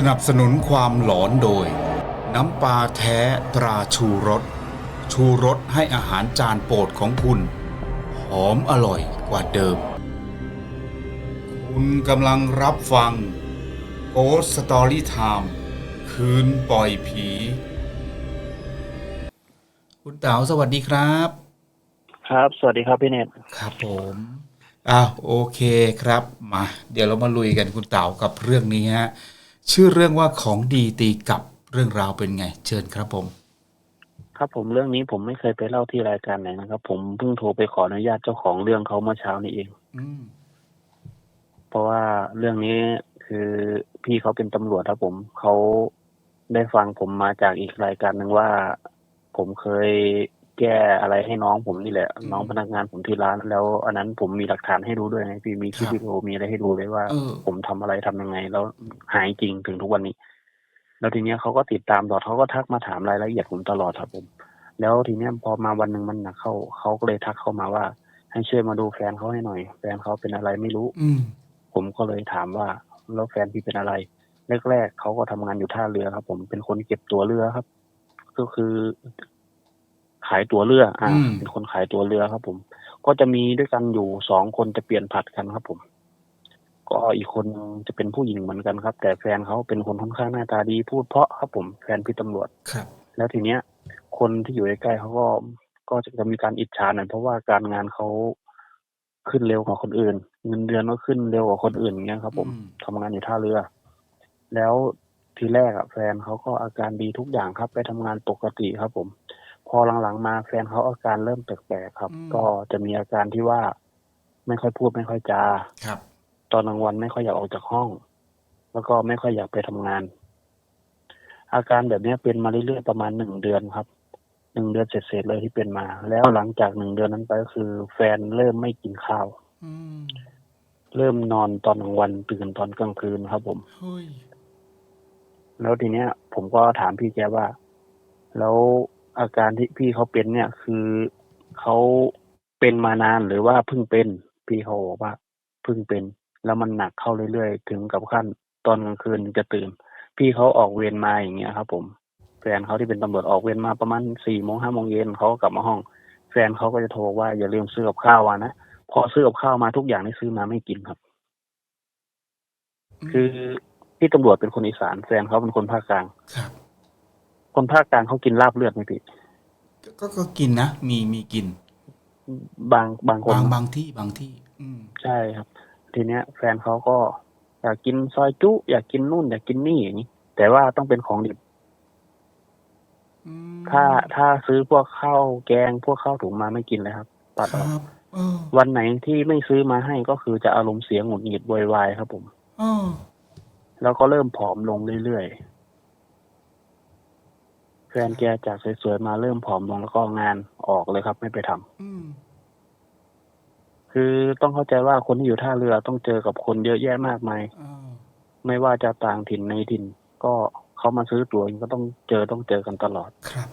สนับสนุนความหลอนโดย น้ำปลาแท้ตราชูรส ชูรสให้อาหารจานโปรดของคุณ หอมอร่อยกว่าเดิม คุณกำลังรับฟัง Ghost Story Time คืนปล่อยผี คุณเต๋าสวัสดีครับ ครับ สวัสดีครับพี่เนตครับผมอ้าวโอเคครับ มา เดี๋ยวเรามาลุยกันคุณเต๋ากับเรื่องนี้ฮะ ชื่อเรื่องว่าของดีตีกลับเรื่องราวเป็นไง เชิญครับผม ครับผมเรื่องนี้ผมไม่เคยไปเล่าที่รายการไหนนะครับ ผมเพิ่งโทรไปขออนุญาตเจ้าของเรื่องเขาเมื่อเช้านี้เอง อืมเพราะว่าเรื่องนี้คือพี่เขาเป็นตำรวจครับผมเขาได้ฟังผมมาจากอีกรายการหนึ่งว่า ผมเคย แก้อะไรให้น้องผมนี่แหละ น้องพนักงานผมที่ร้านแล้ว อันนั้นผมมีหลักฐานให้ดูด้วยไงพี่มีคลิปวิดีโอมีอะไรให้ดูเลยว่า เออ ผมทำอะไรทำยังไง แล้วหายจริงถึงทุกวันนี้ แล้วทีเนี้ยเขาก็ติดตามตลอดเขาก็ทักมาถามรายละเอียดผมตลอดครับผม แล้วทีเนี้ยพอมาวันหนึ่งมันหนักเข้าเขาก็เลยทักเข้ามาว่า ให้ช่วยมาดูแฟนเขาให้หน่อย แฟนเขาเป็นอะไรไม่รู้ อืม ผมก็เลยถามว่าแล้วแฟนพี่เป็นอะไร แรกๆเขาก็ทำงานอยู่ท่าเรือครับ ผมเป็นคนเก็บตั๋วเรือครับ ก็คือ ขายตั๋วเรือ อ่าอืมเป็นคนขายตั๋วเรือครับ ผม ก็จะมีด้วยกันอยู่สองคนจะเปลี่ยนผัดกันครับ ผม ก็อีกคนนึงจะเป็นผู้หญิงเหมือนกันครับ แต่แฟนเขาเป็นคนค่อนข้างหน้าตาดีพูดเพราะครับผมแฟนพี่ตำรวจครับ แล้วทีเนี้ย คนที่อยู่ใกล้ๆเขาก็ก็จะมีการอิจฉาหน่อยเพราะว่าการงานเขาขึ้นเร็วกว่าคนอื่น เงินเดือนก็ขึ้นเร็วกว่าคนอื่นอย่างเงี้ยครับ ผมอืมทำงานอยู่ท่าเรือ แล้วทีแรกอะแฟนเขาก็อาการดีทุกอย่างครับ ไปทำงานปกติครับ ผม พอหลังๆมาแฟนเขาอาการเริ่มแปลกๆครับก็จะมีอาการที่ว่าไม่ค่อยพูดไม่ค่อยจา ครับ ตอนกลางวันไม่ค่อยอยากออกจากห้อง แล้วก็ไม่ค่อยอยากไปทำงาน อาการแบบเนี้ยเป็นมาเรื่อยๆประมาณหนึ่งเดือนครับหนึ่งเดือนเสร็จๆเลยที่เป็นมา แล้วหลังจากหนึ่งเดือนนั้นไปก็คือ แฟนเริ่มไม่กินข้าว อืมเริ่มนอนตอนกลางวันตื่นตอนกลางคืนครับ ผม เฮ้ยแล้วทีเนี้ย ผมก็ถามพี่แกว่า แล้ว อาการที่พี่เขาเป็นเนี่ย คือเขาเป็นมานานหรือว่าเพิ่งเป็น พี่เขาบอกว่าเพิ่งเป็น แล้วมันหนักเข้าเรื่อยๆ ถึงกับขั้นตอนกลางคืนจะตื่น พี่เขาออกเวรมาอย่างเงี้ยครับ ผมแฟนเขาที่เป็นตำรวจออกเวรมาประมาณสี่โมงห้าโมงเย็นเขาก็กลับมาห้อง แฟนเขาก็จะโทรว่าอย่าลืมซื้อกับข้าวมานะพอซื้อกับข้าวมาทุกอย่างที่ซื้อมาไม่กินครับ คือพี่ตำรวจเป็นคนอีสานแฟนเขาเป็นคนภาคกลางครับ คนภาคกลางเขากินลาบเลือดไหมพี่ก็ก็ก็กินนะ มีมีกิน บางบางคนบางบางที่บางที่ อืมใช่ครับ ทีเนี้ย แฟนเขาก็ อยากกินซอยจุ อยากกินนู่น อยากกินนี่อย่างนี้แต่ว่าต้องเป็นของดิบอืมถ้าถ้าซื้อพวกข้าวแกงพวกข้าวถุงมาไม่กินเลยครับตัดคออกรับเออวันไหนที่ไม่ซื้อมาให้ก็คือจะอารมณ์เสียหงุดหงิดโวยวายครับผมเออแล้วก็เริ่มผอมลงเรื่อยๆ แฟนแกจากสวยๆมาเริ่มผอมลงแล้วก็งานออกเลยครับ ไม่ไปทำอืม คือต้องเข้าใจว่าคนที่อยู่ท่าเรือต้องเจอกับคนเยอะแยะมากมาย เออ ไม่ว่าจะต่างถิ่นในถิ่น ก็เขามาซื้อตั๋วก็ต้องเจอต้องเจอกันตลอด ครับ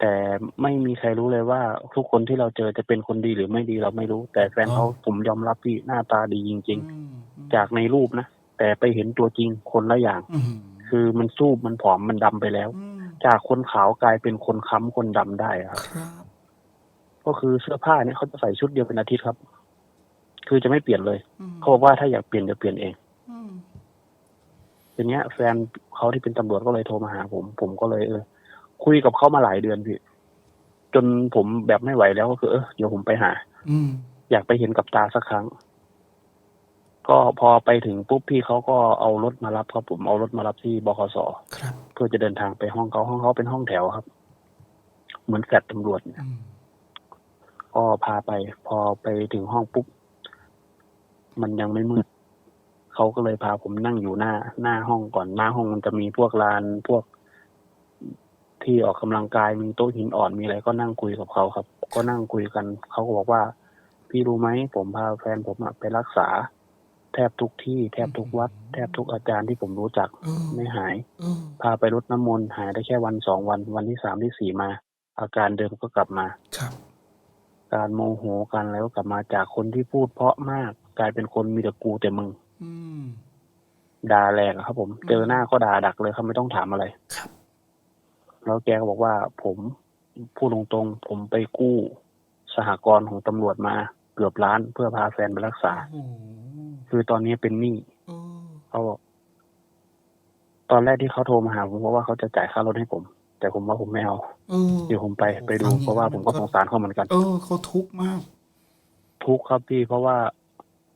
แต่ไม่มีใครรู้เลยว่า ทุกคนที่เราเจอจะเป็นคนดีหรือไม่ดีเราไม่รู้ แต่แฟนเขาผมยอมรับพี่หน้าตาดีจริง อืมๆ จากในรูปนะแต่ไปเห็นตัวจริงคนละอย่าง อืมคือมันสู้มันผอมมันดำไปแล้ว อืม จากคนขาวกลายเป็นคนค้ำคนดำได้ครับ ครับก็คือเสื้อผ้าเนี่ยเขาจะใส่ชุดเดียวเป็นอาทิตย์ครับ คือจะไม่เปลี่ยนเลย อืมเขาบอกว่าถ้าอยากเปลี่ยนจะเปลี่ยนเองอืมทีเนี้ย แฟนเขาที่เป็นตำรวจก็เลยโทรมาหาผม ผมก็เลยเออ คุยกับเขามาหลายเดือนพี่ จนผมแบบไม่ไหวแล้วก็คือเออเดี๋ยวผมไปหา อืมอยากไปเห็นกับตาสักครั้ง ก็พอไปถึงปุ๊บพี่เขาก็เอารถมารับครับผมเอารถมารับที่บขสครับ เพื่อจะเดินทางไปห้องเขาห้องเขาเป็นห้องแถวครับ เหมือนแฟลตตำรวจเนี่ยอืมก็พาไป พอไปถึงห้องปุ๊บมันยังไม่มืดเขาก็เลยพาผมนั่งอยู่หน้า หน้าห้องก่อนหน้าห้องมันจะมีพวกลานพวกที่ออกกำลังกายมีโต๊ะหินอ่อนมีอะไรก็นั่งคุยกับเขาครับ ก็นั่งคุยกันเขาก็บอกว่า พี่รู้ไหมผมพาแฟนผมอะไปรักษา แทบทุกที่แทบทุกวัด แทบทุกอาจารย์ที่ผมรู้จักเออไม่หายเออพาไปรดน้ำมนต์หายได้แค่วันสองวัน วันที่สามที่สี่มา อาการเดิมก็กลับมาครับการโมโหกันแล้วกลับมาจากคนที่พูดเพราะมาก กลายเป็นคนมีแต่กูแต่มึงอืมด่าแรงอะครับ ผม เจอหน้าก็ด่าดักเลยครับไม่ต้องถามอะไรครับ แล้วแกก็บอกว่า ผมพูดตรงๆผมไปกู้ สหกรณ์ของตำรวจมา เกือบล้านเพื่อพาแฟนไปรักษาโอ้โห คือตอนนี้เป็นหนี้เออเขาบอกตอนแรกที่เขาโทรมาหาผมเพราะว่าเขาจะจ่ายค่ารถให้ผม แต่ผมว่าผมไม่เอาเออ เดี๋ยวผมไปไปดู ฟังอย่างเพราะว่านั้นผมก็ก็ สงสารเขาเหมือนกัน เออเขาทุกข์มาก ทุกข์ครับพี่เพราะว่า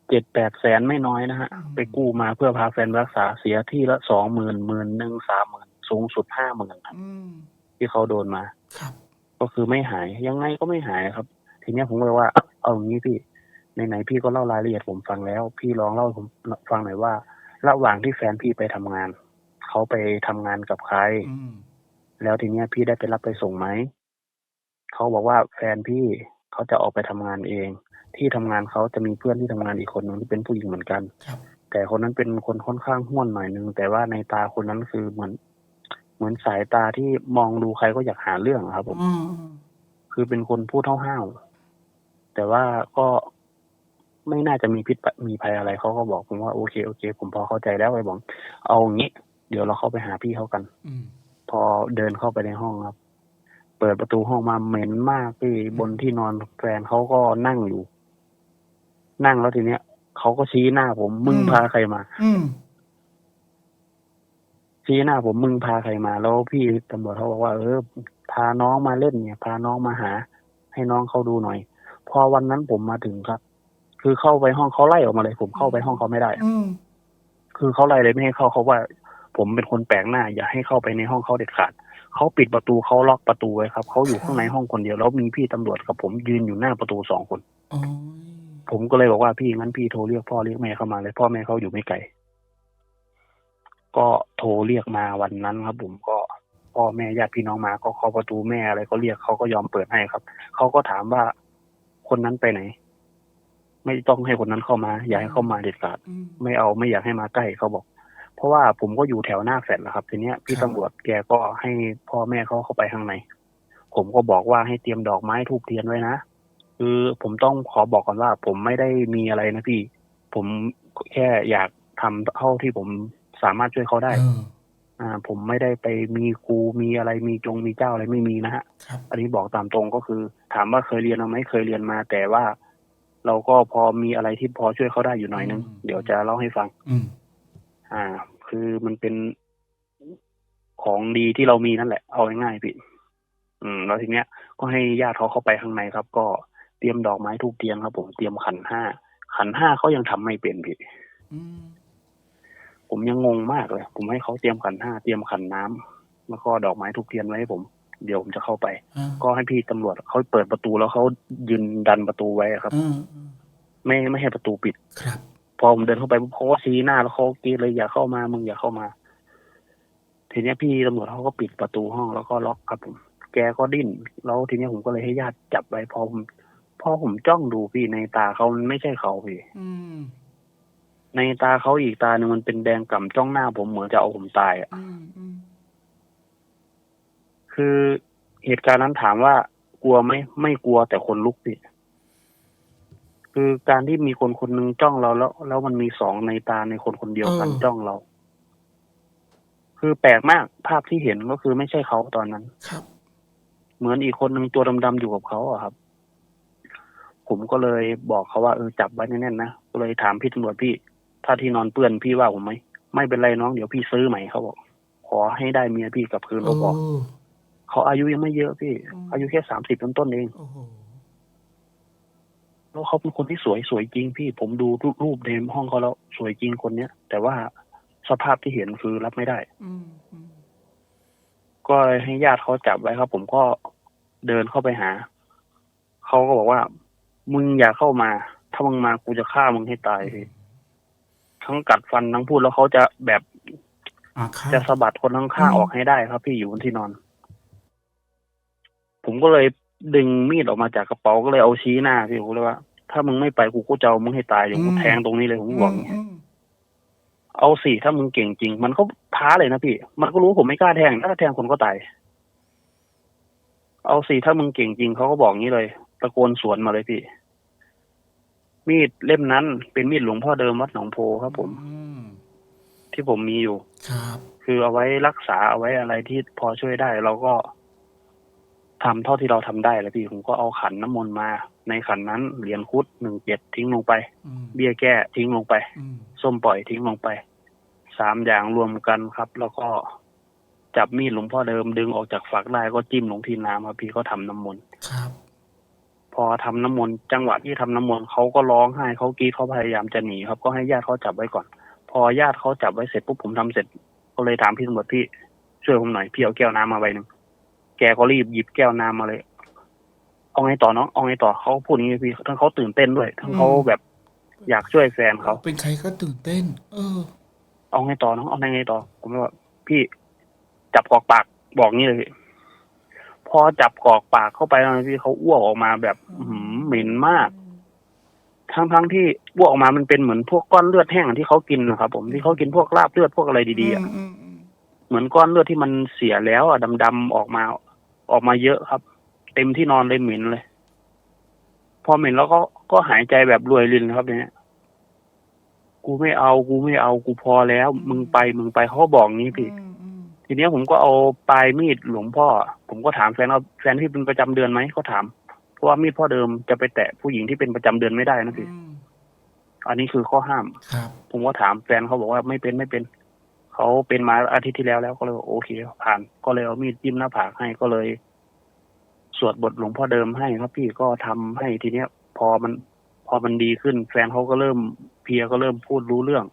เจ็ดแปดแสนไม่น้อยนะฮะ อืม ไปกู้มาเพื่อพาแฟนไปรักษาเสียที่ละสองหมื่นหมื่นหนึ่งสามหมื่นสูงสุดห้าหมื่นครับอืมที่เขาโดนมา ครับ ก็คือไม่หายยังไงก็ไม่หายครับ ทีเนี้ยผมก็เลยว่า เอาอย่างนี้พี่ ไหนๆพี่ก็เล่ารายละเอียดผมฟังแล้ว พี่ลองเล่าให้ผมฟังหน่อยว่า ระหว่างที่แฟนพี่ไปทำงาน เขาไปทำงานกับใครอืมแล้วทีเนี้ยพี่ได้ไปรับไปส่งไหมเขาบอกว่าแฟนพี่เขาจะออกไปทำงานเอง ที่ทำงานเขาจะมีเพื่อนที่ทำงานอีกคนหนึ่งที่เป็นผู้หญิงเหมือนกันครับแต่คนนั้นเป็นคนค่อนข้างห้วนหน่อยนึง แต่ว่าในตาคนนั้นคือเหมือน เหมือนสายตาที่มองดูใครก็อยากหาเรื่องอะครับผมอืมคือเป็นคนพูดห้าวๆแต่ว่าก็ ไม่น่าจะมีพิษมีภัยอะไรเขาก็บอกผมว่าโอเคโอเค ผมพอเข้าใจแล้วไอ้บอกเอาอย่างนี้ เดี๋ยวเราเข้าไปหาพี่เขากันอืมพอเดินเข้าไปในห้องครับ เปิดประตูห้องมาเหม็นมากพี่บนที่นอนแฟนเขาก็นั่งอยู่ นั่งแล้วทีเนี้ยเขาก็ชี้หน้าผม มึงพาใครมา อืมชี้หน้าผมมึงพาใครมา แล้วพี่ตำรวจเขาบอกว่าเออพาน้องมาเล่นเนี่ย พาน้องมาหา ให้น้องเขาดูหน่อย พอวันนั้นผมมาถึงครับ คือเข้าไปห้องเขาไล่ออกมาเลย ผมเข้าไปห้องเขาไม่ได้อืมคือเขาไล่เลยไม่ให้เข้าเขาว่า ผมเป็นคนแปลกหน้า อย่าให้เข้าไปในห้องเขาเด็ดขาดเขาปิดประตูเขาล็อกประตูไว้ครับเขาอยู่ข้างในห้องคนเดียวแล้วมีพี่ตำรวจกับผมยืนอยู่หน้าประตูสองคนโอ้ยผมก็เลยบอกว่าพี่งั้นพี่โทรเรียกพ่อเรียกแม่เข้ามาเลย พ่อแม่เขาอยู่ไม่ไกล ก็โทรเรียกมาวันนั้นครับ ผมก็พ่อแม่ญาติพี่น้องมา ก็เคาะประตูแม่อะไรก็เรียกเขาก็ยอมเปิดให้ครับเขาก็ถามว่าคนนั้นไปไหน ไม่ต้องให้คนนั้นเข้ามา อย่าให้เข้ามาเด็ดขาดอืมไม่เอาไม่อยากให้มาใกล้เขาบอก เพราะว่าผมก็อยู่แถวหน้าแฟลตแหละครับ ทีเนี้ยพี่ครับตำรวจแกก็ให้พ่อแม่เขาเข้าไปข้างในผมก็บอกว่าให้เตรียมดอกไม้ทูบเทียนไว้นะคือผมต้องขอบอกก่อนว่า ผมไม่ได้มีอะไรนะพี่ ผมแค่อยากทำเท่าที่ผมสามารถช่วยเขาได้เอออ่า ผมไม่ได้ไปมีครูมีอะไรมีจงมีเจ้าอะไรไม่มีนะฮะครับอันนี้บอกตามตรงก็คือ ถามว่าเคยเรียนมาไหมเคยเรียนมา แต่ว่า เราก็พอมีอะไรที่พอช่วยเขาได้อยู่หน่อยนึงอืมเดี๋ยวจะเล่าให้ฟัง อืมอ่า คือมันเป็นของดีที่เรามีนั่นแหละ เอาง่ายๆพี่ อืม แล้วทีเนี้ย ก็ให้ญาติเขาเข้าไปข้างในครับ ก็เตรียมดอกไม้ทูบเทียนครับ ผมเตรียมขันห้า ขันห้าเขายังทำไม่เป็นพี่อืมผมยังงงมากเลย ผมให้เขาเตรียมขันห้า เตรียมขันน้ำแล้วก็ดอกไม้ทูบเทียนไว้ให้ผม เดี๋ยวผมจะเข้าไปอ่าก็ให้พี่ตำรวจเขาเปิดประตูแล้วเขายืนดันประตูไว้ครับอ่าอ่าไม่ไม่ให้ประตูปิดครับ พอผมเดินเข้าไปปุ๊บเขาก็ชี้หน้าแล้วเขาก็กรีดเลยอย่าเข้ามามึงอย่าเข้ามา ทีเนี้ยพี่ตำรวจเขาก็ปิดประตูห้องแล้วก็ล็อกครับผมแกก็ดิ้นแล้วทีเนี้ยผมก็เลยให้ญาติจับไว้พอผมพอผมจ้องดูพี่ในตาเขามันไม่ใช่เขาพี่อืมในตาเขาอีกตาหนึ่งมันเป็นแดงก่ำจ้องหน้าผมเหมือนจะเอาผมตายอะอืมอืม คือเหตุการณ์นั้นถามว่ากลัวไหมไม่กลัวแต่คนลุกพี่คือการที่มีคนคนหนึงจ้องเราแล้ว แล้วมันมีสองในตาในคนคนเดียวกันจ้องเรา คือแปลกมากภาพที่เห็นก็คือไม่ใช่เขาตอนนั้นครับ เหมือนอีกคนหนึ่งตัวดำๆอยู่กับเขาอะครับ ผมก็เลยบอกเขาว่าเออจับไว้แน่นๆนะก็เลยถามพี่ตำรวจพี่ ถ้าที่นอนเปื้อนพี่ว่าผมไหมไม่เป็นไรน้องเดี๋ยวพี่ซื้อใหม่เขาบอกขอให้ได้เมียพี่กลับคืนโอ้เขาบอก เขาอายุยังไม่เยอะพี่อืมอายุแค่สามสิบต้นๆเองโอ้โหแล้วเขาเป็นคนที่สวยสวยจริงพี่ผมดูรูปในห้องเขาแล้วสวยจริงคนเนี้ยแต่ว่าสภาพที่เห็นคือรับไม่ได้อืมอืมก็เลยให้ญาติเขาจับไว้ครับ ผมก็เดินเข้าไปหา เขาก็บอกว่า มึงอย่าเข้ามา ถ้ามึงมากูจะฆ่ามึงให้ตายพี่ทั้งกัดฟันทั้งพูดแล้วเขาจะแบบอาฆาจะตสะบัดคนข้างอืมๆออกให้ได้ครับพี่อยู่บนที่นอน ผมก็เลยดึงมีดออกมาจากกระเป๋าก็เลยเอาชี้หน้าพี่ผมเลยว่า ถ้ามึงไม่ไปกูก็จะเอามึงให้ตายเดี๋ยวกูแทงตรงนี้เลยผมบอกอย่างเงี้ยมเอาสิถ้ามึงเก่งจริง มันก็ท้าเลยนะพี่ มันก็รู้ผมไม่กล้าแทงถ้าแทงคนก็ตายเอาสิถ้ามึงเก่งจริงเขาก็บอกงี้เลย ตะโกนสวนมาเลยพี่ มีดเล่มนั้น เป็นมีดหลวงพ่อเดิมวัดหนองโพครับ ผมอืมที่ผมมีอยู่ ครับ คือเอาไว้รักษาเอาไว้อะไรที่พอช่วยได้ เราก็ ทำเท่าที่เราทำได้แล้วพี่ผมก็เอาขันน้ำมนต์มา ในขันนั้นเหรียญคุดหนึ่งเจ็ดทิ้งลงไปอืมเบี้ยแก้ทิ้งลงไปอืมส้มปล่อยทิ้งลงไป สามอย่างรวมกันครับ แล้วก็จับมีดหลวงพ่อเดิมดึงออกจากฝักได้ก็จิ้มลงที่น้ำครับพี่ก็ทำน้ำมนต์ครับพอทำน้ำมนต์จังหวะที่ทำน้ำมนต์เขาก็ร้องไห้เขากรีดเขาพยายามจะหนีครับ ก็ให้ญาติเขาจับไว้ก่อน พอญาติเขาจับไว้เสร็จปุ๊บผมทำเสร็จ ก็เลยถามพี่ตำรวจพี่ช่วยผมหน่อยพี่เอาแก้วน้ำมาใบหนึ่ง แกก็รีบหยิบแก้วน้ำมาเลย เอาไงต่อเนาะเอาไงต่อเขาพูดอย่างนี้พี่ทั้งเขาตื่นเต้นด้วย ทั้งเขาแบบอยากช่วยแฟนเขา เป็นใครก็ตื่นเต้น เออ เอาไงต่อเนาะเอาไงต่อ ผมเลยว่าพี่จับกอกปากบอกงี้เลยพี่พอจับกอกปากเข้าไปแล้วนะพี่เขาอ้วกออกมาแบบอื้อหือเหม็นมาก ทั้งทั้งๆที่อ้วกออกมามันเป็นเหมือนพวกก้อนเลือดแห้งที่เขากินนะครับผมที่เขากินพวกลาบเลือดพวกอะไรดีๆอะอืมอืมอืมเหมือนก้อนเลือดที่มันเสียแล้วอะดำๆออกมา ออกมาเยอะครับ เต็มที่นอนเลยเหม็นเลย พอเหม็นแล้วก็ก็หายใจแบบรวยรินครับเนี่ยกูไม่เอากูไม่เอากูพอแล้ว มึงไปมึงไปเขาก็บอกงี้พี่อืมอืมทีเนี้ยผมก็เอาปลายมีดหลวงพ่อ ผมก็ถามแฟนว่าแฟนที่เป็นประจำเดือนไหมเขาถาม เพราะว่ามีดพ่อเดิมจะไปแตะผู้หญิงที่เป็นประจำเดือนไม่ได้นะพี่อืมอันนี้คือข้อห้าม ครับ ผมก็ถามแฟนเขาบอกว่าไม่เป็นไม่เป็น เขาเป็นมาอาทิตย์ที่แล้วแล้วก็เลยบอกโอเค ผ่าน ก็เลยเอามีดจิ้มหน้าผากให้ก็เลย สวดบทหลวงพ่อเดิมให้ครับพี่ก็ทำให้ทีเนี้ย พอมัน พอมันดีขึ้น แฟนเขาก็เริ่มเพลียก็เริ่มพูดรู้เรื่อง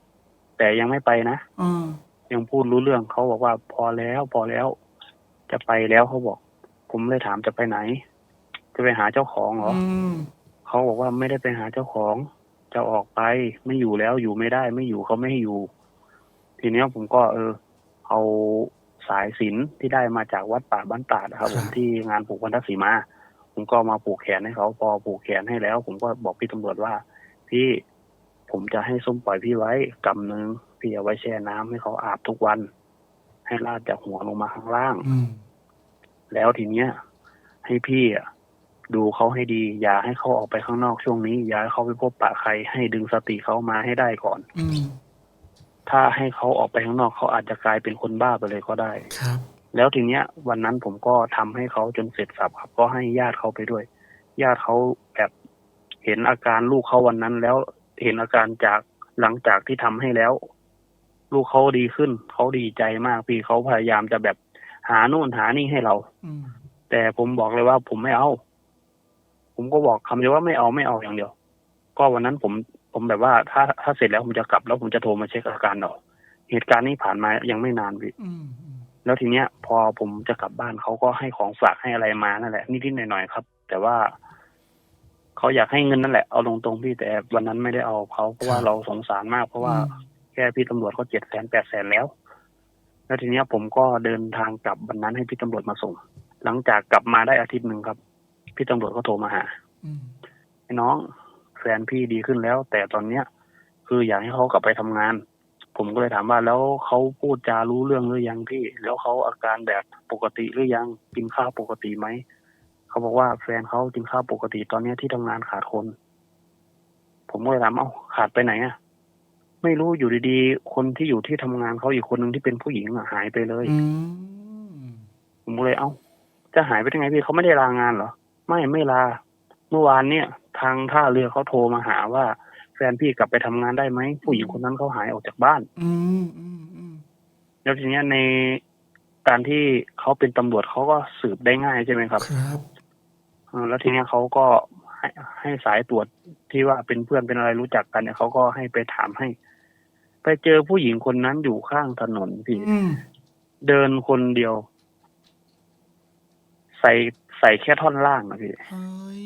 แต่ยังไม่ไปนะอืมยังพูดรู้เรื่องเขาบอกว่าพอแล้ว พอแล้ว จะไปแล้วเขาบอก ผมเลยถามจะไปไหน จะไปหาเจ้าของเหรออืมเขาบอกว่าไม่ได้ไปหาเจ้าของ จะออกไปไม่อยู่แล้วอยู่ไม่ได้ ไม่อยู่เขาไม่ให้อยู่ ทีเนี้ยผมก็เออ เอาสายสิญจนที่ได้มาจากวัดป่าบ้านตาดนะครับ ผมที่งานผูกพันธสีมา ผมก็มาผูกแขนให้เขาพอผูกแขนให้แล้ว ผมก็บอกพี่ตำรวจว่า พี่ผมจะให้ส้มปล่อยพี่ไว้กำหนึ่งพี่เอาไว้แช่น้ำให้เขาอาบทุกวัน ให้ลาดจากหัวลงมาข้างล่างอืมแล้วทีเนี้ย ให้พี่อะดูเขาให้ดี อย่าให้เขาออกไปข้างนอกช่วงนี้ อย่าให้เขาไปพบปะใครให้ดึงสติเขามาให้ได้ก่อน อืม ถ้าให้เขาออกไปข้างนอกเขาอาจจะกลายเป็นคนบ้าไปเลยก็ได้ครับ แล้วทีเนี้ย วันนั้นผมก็ทำให้เขาจนเสร็จสับครับ ก็ให้ญาติเขาไปด้วย ญาติเขาแบบเห็นอาการลูกเขาวันนั้น แล้วเห็นอาการจากหลังจากที่ทำให้แล้ว ลูกเขาดีขึ้นเขาดีใจมากพี่เขาพยายามจะแบบหานู่นหานี่ให้เราอืมแต่ผมบอกเลยว่าผมไม่เอา ผมก็บอกคำเดียวว่าไม่เอาไม่เอาอย่างเดียว ก็วันนั้นผม ผมแบบว่าถ้าถ้าเสร็จแล้วผมจะกลับแล้วผมจะโทรมาเช็คอาการต่อเหตุการณ์นี้ผ่านมายังไม่นานพี่อืมอืมแล้วทีเนี้ย พอผมจะกลับบ้านเขาก็ให้ของฝากให้อะไรมานั่นแหละนิดๆหน่อยๆครับ แต่ว่าเขาอยากให้เงินนั่นแหละเอาตรงๆพี่แต่วันนั้นไม่ได้เอาเขาเพราะว่าเราสงสารมาก เพราะว่าแค่พี่ตำรวจก็เจ็ดแสนแปดแสนแล้ว แล้วทีเนี้ยผมก็เดินทางกลับวันนั้นให้พี่ตำรวจมาส่ง หลังจากกลับมาได้อาทิตย์หนึ่งครับ พี่ตำรวจก็โทรมาหาอืมไอ้น้อง แฟนพี่ดีขึ้นแล้ว แต่ตอนเนี้ย คืออยากให้เขากลับไปทำงาน ผมก็เลยถามว่าแล้วเขาพูดจารู้เรื่องหรือยังพี่ แล้วเขาอาการแบบปกติหรือยังกินข้าวปกติไหมเขาบอกว่าแฟนเขากินข้าวปกติตอนเนี้ยที่ทำงานขาดคน ผมก็เลยถามเอ้าขาดไปไหนอะไม่รู้อยู่ดีๆ คนที่อยู่ที่ทำงานเขาอีกคนหนึ่งที่เป็นผู้หญิงอะหายไปเลยอืมผมก็เลยเอ้าจะหายไปได้ไงพี่เขาไม่ได้ลางานเหรอไม่ไม่ลา เมื่อวานเนี่ยทางท่าเรือเขาโทรมาหาว่าแฟนพี่กลับไปทำงานได้ไหมผู้หญิงคนนั้นเขาหายออกจากบ้าน อืมอืมอืมแล้วทีเนี้ยในการที่เขาเป็นตำรวจเขาก็สืบได้ง่ายใช่ไหมครับ ครับเออแล้วทีเนี้ยเขาก็ให้ให้สายตรวจที่ว่าเป็นเพื่อนเป็นอะไรรู้จักกันเนี่ยเขาก็ให้ไปถามให้ ไปเจอผู้หญิงคนนั้นอยู่ข้างถนนพี่อืมเดินคนเดียว ใส่ ใส่แค่ท่อนล่างนะพี่ เฮ้ย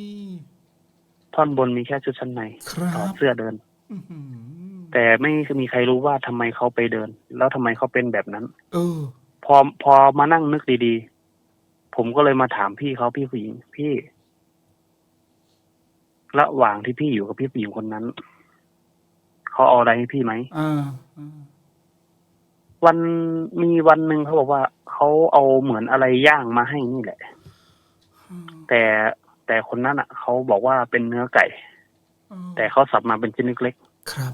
ท่อนบนมีแค่ชุดชั้นในครัถอบดเสื้อเดิน อื้อหือแต่ไม่มีใครรู้ว่าทำไมเขาไปเดิน แล้วทำไมเขาเป็นแบบนั้น เออ พอพอมานั่งนึกดีๆ ผมก็เลยมาถามพี่เขาพี่ผู้หญิง พี่ ระหว่างที่พี่อยู่กับพี่ผู้หญิงคนนั้นเขาเอาอะไรให้พี่ไหม อ่าอ่าวันมีวันหนึ่งเขาบอกว่าเขาเอาเหมือนอะไรย่างมาให้นี่แหละ แต่แต่คนนั้นอะเขาบอกว่าเป็นเนื้อไก่อ่าแต่เขาสับมาเป็นชิ้นเล็กครับ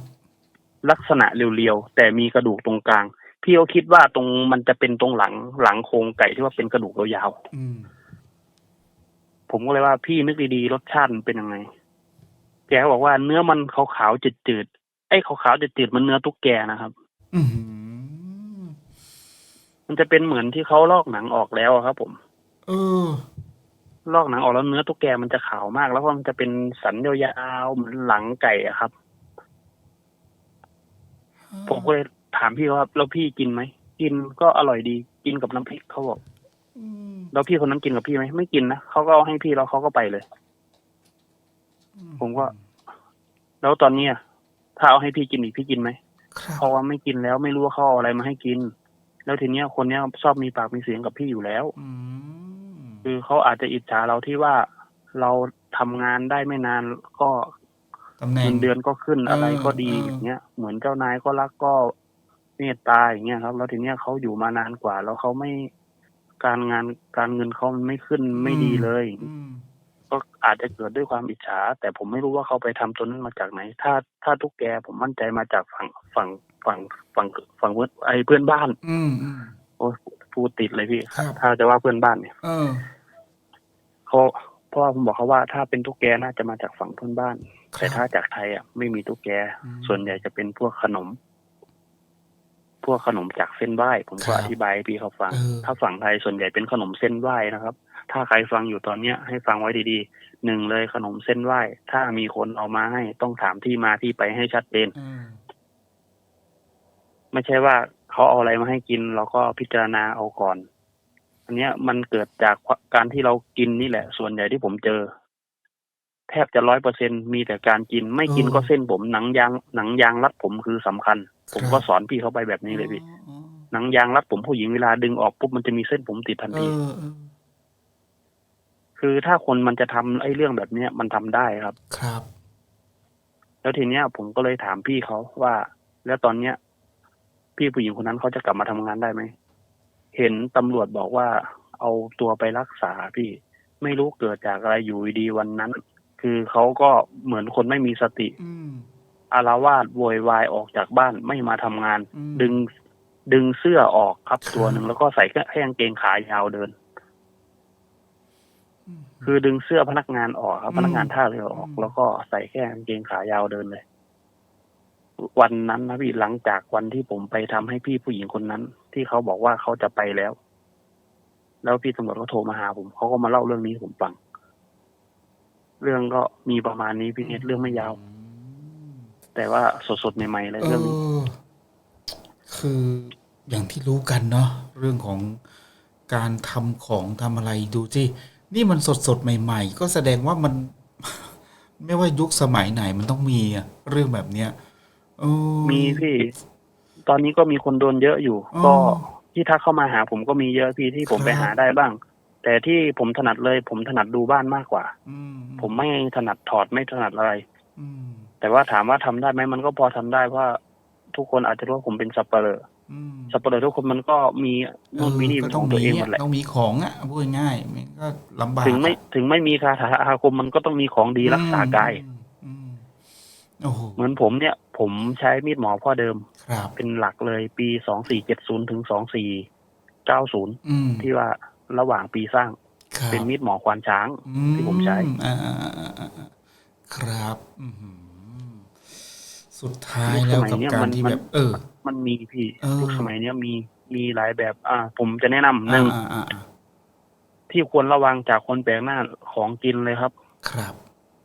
ลักษณะเรียวๆแต่มีกระดูกตรงกลาง พี่เขาคิดว่าตรงมันจะเป็นตรงหลังหลังโครงไก่ที่ว่าเป็นกระดูกยาวอืมๆผมก็เลยว่าพี่นึกดีๆรสชาติมันเป็นยังไงแกก็บอกว่าเนื้อมันขาวๆจืดๆไอ้ขาวๆจืดๆมันเนื้อตุ๊กแกนะครับอืมมันจะเป็นเหมือนที่เขาลอกหนังออกแล้วอะครับผม เออ ลอกหนังออกแล้วเนื้อตุ๊กแกมันจะขาวมาก แล้วก็มันจะเป็นสันยาวๆเหมือนหลังไก่อะครับ ผมก็เลยถามพี่เขาว่าแล้วพี่กินไหมกินก็อร่อยดีกินกับน้ำพริกเขาบอกอืมแล้วพี่คนนั้นกินกับพี่ไหมไม่กินนะเขาก็เอาให้พี่แล้วเขาก็ไปเลย ผมก็ แล้วตอนเนี้ยถ้าเอาให้พี่กินอีกพี่กินไหมครับเขาว่าไม่กินแล้วไม่รู้ว่าเขาเอาอะไรมาให้กิน แล้วทีเนี้ยคนเนี้ยชอบมีปากมีเสียงกับพี่อยู่แล้ว อืม คือเขาอาจจะอิจฉาเราที่ว่าเราทำงานได้ไม่นานก็ตำแหน่งเงินเดือนก็ขึ้นเอออะไรก็ดีเออออย่างเงี้ย เหมือนเจ้านายก็รักก็เมตตาอย่างเงี้ยครับ แล้วทีเนี้ยเขาอยู่มานานกว่า แล้วเขาไม่การงานการเงินเขามันไม่ขึ้นไม่ดีเลยอืมก็อาจจะเกิดด้วยความอิจฉา แต่ผมไม่รู้ว่าเขาไปทำตัวนั้นมาจากไหน ถ้าถ้าทุกแกผมมั่นใจมาจากฝั่งฝั่งฝั่งฝั่งฝั่งเพื่อนไอ้เพื่อนบ้าน อืมอืมโอ้ยพูดติดเลยพี่ครับถ้าจะว่าเพื่อนบ้านเนี่ย เออ เขาเพราะว่าผมบอกเขาว่าถ้าเป็นตุ๊กแกน่าจะมาจากฝั่งเพื่อนบ้าน ครับ แต่ถ้าจากไทยอะไม่มีตุ๊กแก อืม ส่วนใหญ่จะเป็นพวกขนม พวกขนมจากเส้นไหว้ ผมครัก็บอธิบายให้พี่เขาฟัง เออ ถ้าฝั่งไทยส่วนใหญ่เป็นขนมเส้นไหว้นะครับ ถ้าใครฟังอยู่ตอนเนี้ย ให้ฟังไว้ดีๆหนึ่งเลยขนมเส้นไหว้ ถ้ามีคนเอามาให้ ต้องถามที่มาที่ไปให้ชัดเจนเออไม่ใช่ว่าเขาเอาอะไรมาให้กิน เราก็พิจารณาเอาก่อนอัน เนี้ยมันเกิดจากการที่เรากินนี่แหละ ส่วนใหญ่ที่ผมเจอ แทบจะร้อยเปอร์เซ็นมีแต่การกินไม่กินก็เส้นผมหนังยางหนังยางรัดผมคือสำคัญ ผมก็สอนพี่เขาไปแบบนี้เลยพี่อ๋อหนังยางรัดผมผู้หญิงเวลาดึงออกปุ๊บมันจะมีเส้นผมติดทันเอทีอเออคือถ้าคนมันจะทำไอ้เรื่องแบบเนี้ยมันทำได้ครับ ครับ แล้วทีเนี้ย ผมก็เลยถามพี่เขาว่า แล้วตอนเนี้ย พี่ผู้หญิงคนนั้นเขาจะกลับมาทำงานได้ไหม เห็นตำรวจบอกว่า เอาตัวไปรักษาพี่ ไม่รู้เกิดจากอะไรอยู่ดีๆวันนั้น คือเขาก็เหมือนคนไม่มีสติอืมอารวาสโวยวายออกจากบ้านไม่มาทำงานอืมดึงดึงเสื้อออกครับครับตัวหนึ่งแล้วก็ใส่แค่กางเกงขายาวเดินอืมคือดึงเสื้อพนักงานออกครับอืมพนักงานท่าเรือออกอืมแล้วก็ใส่แค่กางเกงขายาวเดินเลย วันนั้นนะพี่หลังจากวันที่ผมไปทำให้พี่ผู้หญิงคนนั้น ที่เขาบอกว่าเขาจะไปแล้ว แล้วพี่ตำรวจก็โทรมาหาผมเขาก็มาเล่าเรื่องนี้ให้ผมฟัง เรื่องก็มีประมาณนี้พี่เนตเรื่องไม่ยาวอืมแต่ว่าสดๆใหม่ๆเลยเอเรื่องนี้อคืออย่างที่รู้กันเนาะเรื่องของการทำของทำอะไรดูสินี่มันสดสดๆใหม่ ๆ ก็แสดงว่ามัน ไม่ว่ายุคสมัยไหนมันต้องมีอะเรื่องแบบเนี้ย เออมีพี่ ตอนนี้ก็มีคนโดนเยอะอยู่ อ๋อ ก็ที่ทักเข้ามาหาผมก็มีเยอะพี่ที่ผมครับไปหาได้บ้าง แต่ที่ผมถนัดเลยผมถนัดดูบ้านมากกว่า อืมผมไม่ถนัดถอดไม่ถนัดอะไร อืมแต่ว่าถามว่าทำได้ไหมมันก็พอทำได้เพราะว่าทุกคนอาจจะรู้ว่าผมเป็นสับเปลืออืมสับเปลือทุกคนมันก็มีนู่นมีนี่ก็เป็นต้ขอองงตัวมีเองหมอะดแหละ ต้องมีของอะพูดง่ายๆมันก็ลำบากถึงไม่อะถึงไม่มีคาถาอาคมมันก็ต้องมีของดีรักษากาย อืมอืมโอ้โห เหมือนผมเนี่ย ผมใช้มีดหมอพ่อเดิมครับเป็นหลักเลยปีสองสี่เจ็ดศูนย์ถึงสองสี่เก้าศูนย์อืมที่ว่าระหว่างปีสร้างครับเป็นมีดหมอควานช้างที่ผมใช้อ่าอ่าอ่าอ่าอ่าครับอื้อหือสุดท้ายยุคแล้วสมัยกับเนี้ยการมันที่มันแบบ เออ มันมีพี่เออยุคสมัยเนี้ยมีมีหลายแบบ อ่า ผมจะแนะนำหนึ่งอ่าอ่าอ่าที่ควรระวังจากคนแปลกหน้าของกินเลยครับ ครับ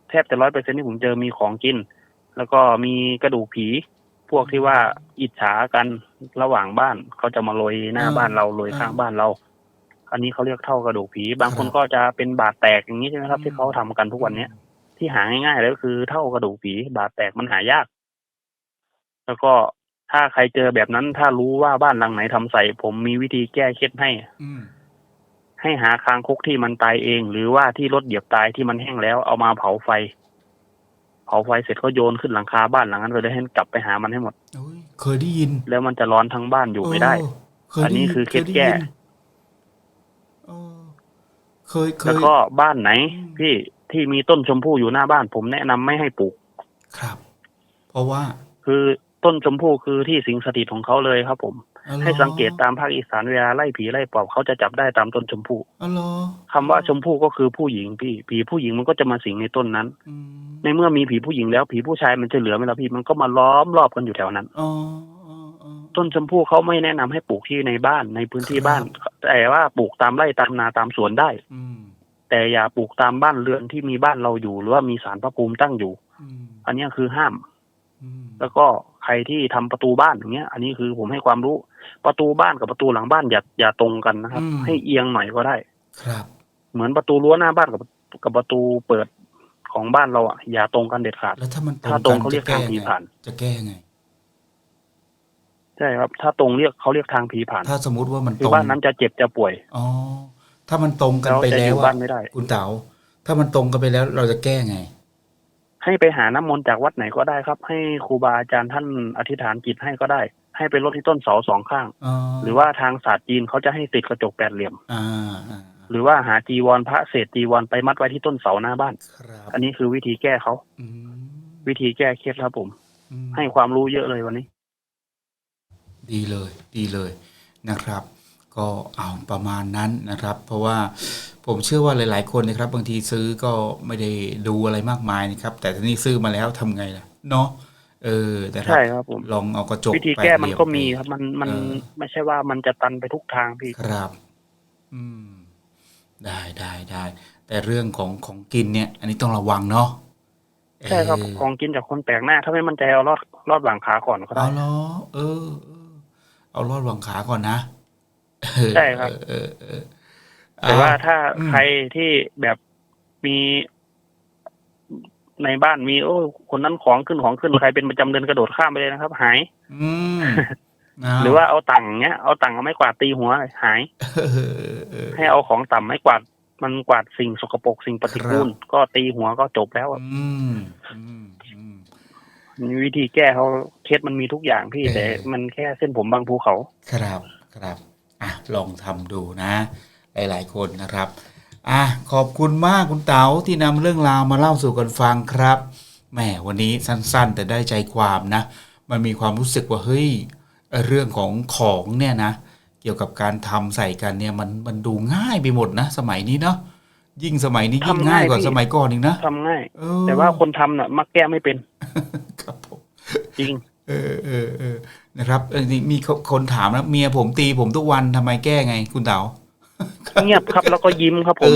แทบจะร้อยเปอร์เซ็นที่ผมเจอมีของกิน แล้วก็มีกระดูกผี พวกที่ว่าอิจฉากันระหว่างบ้านเขาจะมาโรยหน้าอ่าบ้านเราโรยอ่าข้างบ้านเรา อันนี้เขาเรียกเท่ากระดูกผี บางคนครับก็จะเป็นบาดแตกอย่างนี้ใช่ไหมครับอืมที่เขาทำกันทุกวันเนี้ยที่หาง่ายๆเลยก็คือเท่ากระดูกผี บาดแตกมันหายาก แล้วก็ถ้าใครเจอแบบนั้น ถ้ารู้ว่าบ้านหลังไหนทำใส่ ผมมีวิธีแก้เคล็ดให้ อืมให้หาคางคกที่มันตายเอง หรือว่าที่รถเหยียบตายที่มันแห้งแล้วเอามาเผาไฟ เผาไฟเสร็จก็โยนขึ้นหลังคาบ้านหลังนั้นเลยให้กลับไปหามันให้หมด โอ้ยเคยได้ยินแล้วมันจะร้อนทั้งบ้านอยู่ไม่ได้ เเคยอันนี้ไยิคือเคล็ดยไยินแก้เออเคยเคแล้วย ก็บ้านไหน อืม พี่ที่มีต้นชมพู่อยู่หน้าบ้าน ผมแนะนำไม่ให้ปลูก ครับ เพราะว่า คือต้นชมพู่คือที่สิงสถิตของเขาเลยครับผมอ๋อเหรอ ให้สังเกตตามภาคอีสานเวลาไล่ผีไล่ปอบเขาจะจับได้ตามต้นชมพู่อ๋อเหรอคำว่าชมพู่ก็คือผู้หญิงพี่ ผีผู้หญิงมันก็จะมาสิงในต้นนั้นอืมในเมื่อมีผีผู้หญิงแล้วผีผู้ชายมันจะเหลือไหมล่ะพี่มันก็มาล้อมรอบกันอยู่แถวนั้นอ๋ออ๋ออ๋อต้นชมพู่เขาไม่แนะนำให้ปลูกที่ในบ้านในพื้นที่บ้าน แต่ว่าปลูกตามไร่ตามนาตามสวนได้ อืมแต่อย่าปลูกตามบ้านเรือนที่มีบ้านเราอยู่ หรือว่ามีสารพระภูมิตั้งอยู่อืมอันเนี้ยคือห้ามอืมแล้วก็ใครที่ทำประตูบ้านอย่างเงี้ย อันนี้คือผมให้ความรู้ ประตูบ้านกับประตูหลังบ้านอย่าอย่าตรงกันนะครับให้เอียงหน่อยก็ได้ ครับ เหมือนประตูรั้วหน้าบ้านกับกับประตูเปิดของบ้านเราอะอย่าตรงกันเด็ดขาด แล้วถ้ามันตรงถ้าตรงกันเขาเรียกจะแก้ทางผีไงผ่าน จะแก้ไง ใช่ครับ ถ้าตรงเรียกเขาเรียกทางผีผ่านถ้าสมมุติว่ามันคืตรองบ้านนั้นจะเจ็บจะป่วย อ๋อถ้ามันตรงกันเราไปจะอแล้วยู่อะบ้านไม่ได้ คุณเต๋าถ้ามันตรงกันไปแล้วเราจะแก้ไง ให้ไปหาน้ำมนต์จากวัดไหนก็ได้ครับ ให้ครูบาอาจารย์ท่านอธิษฐานจิตให้ก็ได้ ให้ไปลดที่ต้นเสาสองข้างอ๋อหรือว่าทางศาสตร์จีนเขาจะให้ติดกระจกแปดเหลี่ยมอ่าอ่าหรือว่าหาจีวรพระเศษจีวรไปมัดไว้ที่ต้นเสาหน้าบ้านครับอันนี้คือวิธีแก้เขาอืมวิธีแก้เคล็ดครับผมอืมให้ความรู้เยอะเลยวันนี้ ดีเลย ดีเลยนะครับ ก็เอาประมาณนั้นนะครับ เพราะว่าผมเชื่อว่าหลาย ๆ คนนะครับ บางทีซื้อก็ไม่ได้ดูอะไรมากมายนะครับ แต่ทีนี้ซื้อมาแล้วทำไงล่ะ เนาะ เออ แต่ครับใช่ครับผม ลองเอากระจกวิธีแก้ปดเหมันลี่ยก็มีครับ มันมันเออไม่ใช่ว่ามันจะตันไปทุกทางพี่ครับ อืม ได้ได้ได้แต่เรื่องของของกินเนี่ย อันนี้ต้องระวังเนาะใช่ครับเออของกินจากคนแปลกหน้า ถ้าไม่มั่นใจเอารอดรอดหลังขาก่อนก็ได้เอาล้อเออ เออเอารอดวางขาก่อนนะเออใช่ครับเออเออแต่ว่าถ้าอืมใครที่แบบมี ในบ้านมี โอ้ คนนั้นของขึ้นของขึ้นใครเป็นประจำเดือนกระโดดข้ามไปเลยนะครับ หาย อืมเหรือว่าเอาตังค์เนี้ยเอาตังค์เอาไม้กวาดตีหัวหายเออเออเออให้เอาของต่ำไม้กวาดมันกวาดสิ่งสกปรกสิ่งปฏิกูลครับก็ตีหัวก็จบแล้วอะอืมอืมอืมมีวิธีแก้เขาเคสมันมีทุกอย่างพี่เออแต่มันแค่เส้นผมบางภูเขา ครับครับอะลองทำดูนะ หลาย ๆ คนนะครับ อะขอบคุณมากคุณเต๋าที่นำเรื่องราวมาเล่าสู่กันฟังครับแหมวันนี้สั้นๆ แต่ได้ใจความนะ มันมีความรู้สึกว่าเฮ้ยเอ่อเรื่องของของเนี่ยนะ เกี่ยวกับการทำใส่กันเนี่ยมันมันดูง่ายไปหมดนะ สมัยนี้เนาะยิ่งสมัยนี้ยิ่งทำง่าง่ายยกว่าพี่สมัยก่อนอีกนะทำง่ายเออแต่ว่าคนทำน่ะ มักแก้ไม่เป็น ครับผมจริง เออเออเออนะครับเออนี่มีคนถามนะเมียผมตีผมทุกวันทำไมแก้ไง คุณเต๋า เงียบครับแล้วก็ยิ้มครับ ผเอม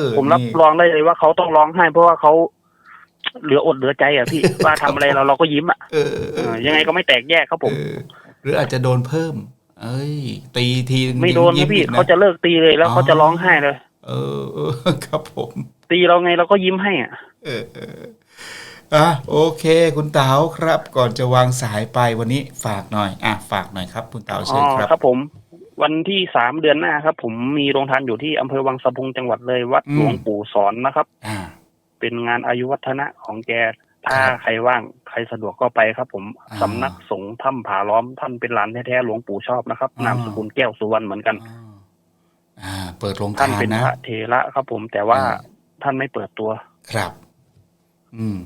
อผมรับนี่รองได้เลยว่าเขาต้องร้องไห้ เพราะว่าเขาเหลืออดเหลือใจอะพี่ ว่าทำอะไรเราเราก็ยิ้มอะเออเอเอออยังไงก็ไม่แตกแยกครับผม เออหรืออาจจะโดนเพิ่ม เอ้ย ตีทีงไม่โดนยิ้นะพี่อีกเขาจะเลิกตีเลย แล้วอ๋อ เขาจะร้องไห้เลย เออเออครับผม ตีเราไงเราก็ยิ้มให้อะ เออเอออะโอเค คุณเต๋าครับ ก่อนจะวางสายไปวันนี้ฝากหน่อย อะฝากหน่อยครับ คุณเต๋าอ๋เชิญอครับ ครับผม วันที่สามเดือนหน้าครับ ผมมีโรงทานอยู่ที่อำเภอวังสะพุงจังหวัดเลยวัดอืมหลวงปู่สอนนะครับ อ่า เป็นงานอายุวัฒนะของแก ถ้าครับใครว่างใครสะดวกก็ไปครับ ผมอ่า สำนักสงฆ์ถ้ำผาล้อมท่านเป็นหลานแท้ๆหลวงปู่ชอบนะครับอ่านนามสกุลแก้วสุวรรณเหมือนกัน อ่าอ่าเปิดโรงท่านทานเป็นนะ พระเทระครับผมแต่ว่าอ่า ท่านไม่เปิดตัว ครับ อืม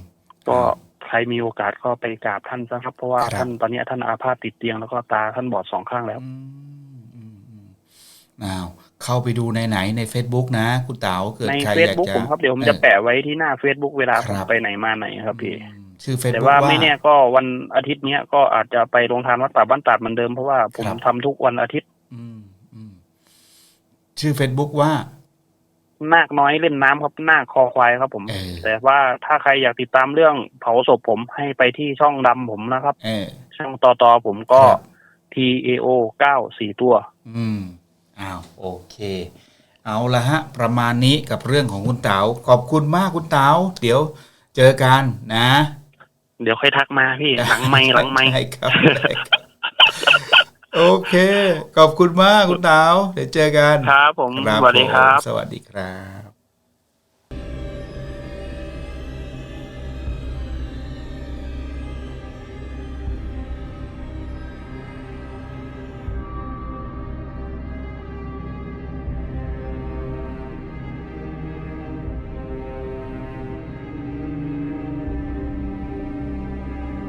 ก็ใครมีโอกาสก็ไปกราบท่านซะครับ เพราะว่าครับ ท่านตอนนี้ท่านอาพาธติดเตียงแล้วก็ตาท่านบอดสองข้างแล้ว อืมอืมอืม อ้าวเข้าไปดูในไหนใน Facebook นะ คุณเต๋าเกิดในใครเฟอซยากบุ๊กจะผมครับเดี๋ยวผมจะแปะไว้ที่หน้าเฟซบุ๊กเวลาผมครับไปไหนมาไหนครับพี่อืมชื่อ Facebook แต่ว่า ไม่แน่ก็วันอาทิตย์เนี้ยก็อาจจะไปโรงทานวัดป่าบ้านตาดเหมือนเดิมเพราะว่าผมครับ ทำทุกวันอาทิตย์อืมอืมชื่อ Facebook ว่า นาคน้อยเล่นน้ำครับนาคคอควายครับผม เออ แต่ว่าถ้าใครอยากติดตามเรื่องเผาศพผมให้ไปที่ช่องดำผมนะครับ เออ ช่องต่อต่อผมก็ ครับ T A O เก้าสี่ตัว อืม อ้าวโอเค เอาละฮะ ประมาณนี้กับเรื่องของคุณเต๋าขอบคุณมากคุณเต๋าเดี๋ยวเจอกันนะ เดี๋ยวค่อยทักมาพี่ หลังไม่หลังไม่ได้ครับได้ครับ โอเค ขอบคุณมากคุณเต๋าเดี๋ยวเจอกันครับผมครับ สวัสดีครับผมสวัสดีครับ